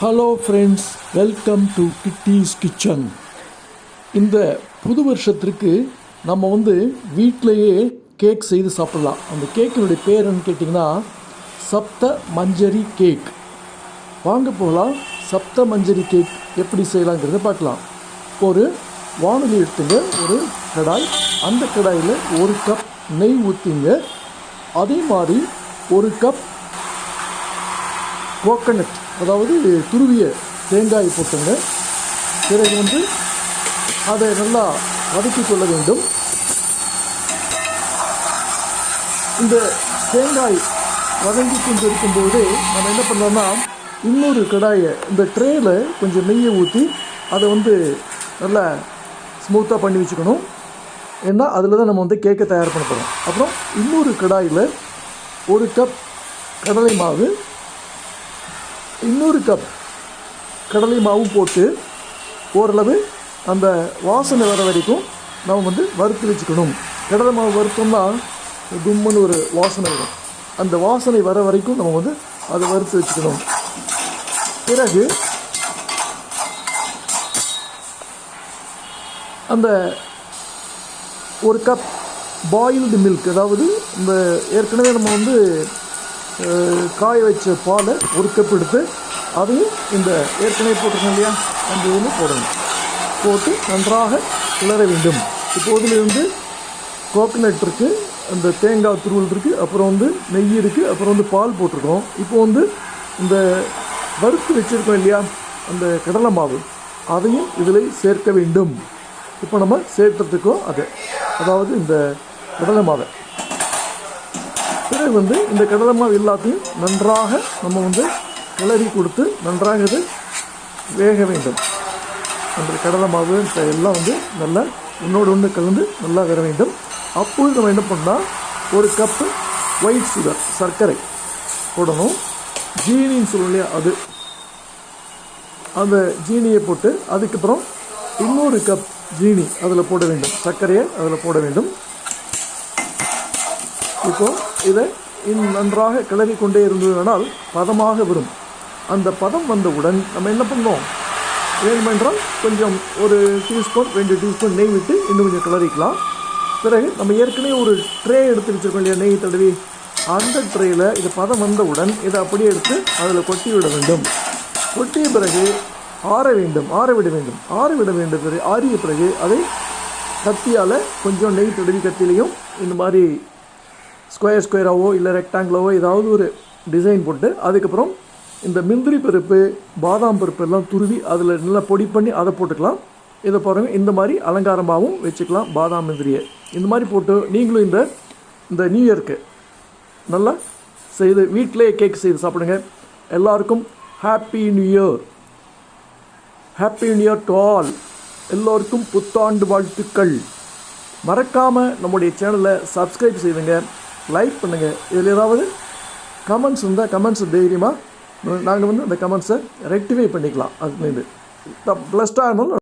Hello friends welcome to kitties kitchen இந்த புது வருஷத்திற்கு நம்ம வந்து வீட்டிலையே கேக் செய்து சாப்பிடலாம். அந்த கேக்கினுடைய பேர் என்னன்னு கேட்டிங்கன்னா சப்த மஞ்சரி கேக் வாங்க போகலாம். சப்த மஞ்சரி கேக் எப்படி செய்யலாங்கிறத பார்க்கலாம். ஒரு வானொலி எடுத்துங்க. ஒரு கடாய். அந்த கடாயில் ஒரு கப் நெய் ஊற்றிங்க அதே மாதிரி ஒரு கப் கோகனட் அதாவது துருவிய தேங்காய் போட்டுங்க. பிறகு வந்து அதை நல்லா வதக்கிக் கொள்ள வேண்டும். இந்த தேங்காய் வதங்கி கொண்டு இருக்கும்போது நம்ம என்ன பண்ணலாம்னா இன்னொரு கடாயை இந்த ட்ரேயில் கொஞ்சம் நெய்யை ஊற்றி அதை வந்து நல்லா ஸ்மூத்தாக பண்ணி வச்சுக்கணும். ஏன்னா அதில் தான் நம்ம வந்து கேக்கை தயார் பண்ண போகிறோம் அப்புறம் இன்னொரு கடாயில் ஒரு கப் கடலை மாவு இன்னொரு கப் கடலை மாவும் போட்டு ஓரளவு அந்த வாசனை வர வரைக்கும் நம்ம வந்து வறுத்து வச்சுக்கணும். கடலை மாவு வறுத்தோம்னா கும்முன்னு ஒரு வாசனை வரும். அந்த வாசனை வர வரைக்கும் நம்ம வந்து அதை வறுத்து வச்சுக்கணும். பிறகு அந்த ஒரு கப் பாயில்டு மில்க் அதாவது இந்த ஏற்கனவே நம்ம வந்து காய வச்ச பாலை ஒரு கப் எடுத்து அதையும் இந்த ஏற்கனவே போட்டிருக்கோம் இல்லையா? அந்த இதில் போடணும். போட்டு நன்றாக கிளற வேண்டும். இப்போதிலிருந்து கோகனட் இருக்குது அந்த தேங்காய் துருவல் இருக்குது அப்புறம் வந்து நெய் இருக்குது அப்புறம் வந்து பால் போட்டிருக்கோம். இப்போ வந்து இந்த வறுத்து வச்சுருக்கோம் இல்லையா? அந்த கடலை மாவு அதையும் இதில் சேர்க்க வேண்டும். இப்போ நம்ம சேர்த்துறதுக்கோ அதை அதாவது இந்த கடலை மாவை. பிறகு வந்து இந்த கடலை மாவு எல்லாத்தையும் நன்றாக நம்ம வந்து கிளறி கொடுத்து நன்றாக இது வேக வேண்டும். அந்த கடலை மாவு இந்த எல்லாம் வந்து நல்லா ஒன்றோடு ஒன்று கலந்து நல்லா வர வேண்டும். அப்பொழுது நம்ம என்ன பண்ணால் ஒரு கப்பு ஒயிட் சுகர் சர்க்கரை போடணும். ஜீனின்னு சொல்லுவோம் இல்லையா அது. அந்த ஜீனியை போட்டு அதுக்கப்புறம் இன்னொரு கப் ஜீனி அதில் போட வேண்டும். சர்க்கரையை அதில் போட வேண்டும். இப்போ இதை இன்னும் நன்றாக கிளறி கொண்டே இருந்ததனால் பதமாக வரும். அந்த பதம் வந்தவுடன் நம்ம என்ன பண்ணோம் வேணுமென்றால் கொஞ்சம் ஒரு டீஸ்பூன் ரெண்டு டீஸ்பூன் நெய் விட்டு இன்னும் கொஞ்சம் கிளறிக்கலாம். பிறகு நம்ம ஏற்கனவே ஒரு ட்ரே எடுத்து வச்சுருக்கோம் இல்லையா நெய் தடவி. அந்த ட்ரேயில் இது பதம் வந்தவுடன் இதை அப்படியே எடுத்து அதில் கொட்டி விட வேண்டும். கொட்டிய பிறகு ஆற வேண்டும் ஆற விட வேண்டும் ஆற விட வேண்டும். பிறகு ஆறிய பிறகு அதை கத்தியால் கொஞ்சம் நெய் தடவி கத்திலையும் இந்த மாதிரி ஸ்கொயர் ஸ்கொயராகவோ இல்லை ரெக்டாங்கிளாவோ ஏதாவது ஒரு டிசைன் போட்டு அதுக்கப்புறம் இந்த முந்திரி பருப்பு பாதாம் பருப்பு எல்லாம் துருவி அதில் நல்லா பொடி பண்ணி அதை போட்டுக்கலாம். இதை பாருங்கள் இந்த மாதிரி அலங்காரமாகவும் வச்சுக்கலாம் பாதாம் முந்திரியை. இந்த மாதிரி போட்டு நீங்களும் இந்த இந்த நியூ இயர்க்கு நல்லா செய்து வீட்டிலே கேக் செய்து சாப்பிடுங்க. எல்லாருக்கும் happy new year happy new year to all எல்லோருக்கும் புத்தாண்டு வாழ்த்துக்கள். மறக்காமல் நம்முடைய சேனலை சப்ஸ்கிரைப் செய்துங்க. லைக் பண்ணுங்கள் இதில் ஏதாவது கமெண்ட்ஸ் இருந்தால் கமெண்ட்ஸ் தைரியமாக நாங்கள் வந்து அந்த கமெண்ட்ஸை ரெக்டிஃபை பண்ணிக்கலாம். அது மீது ப்ளஸ்டாக இருந்தாலும்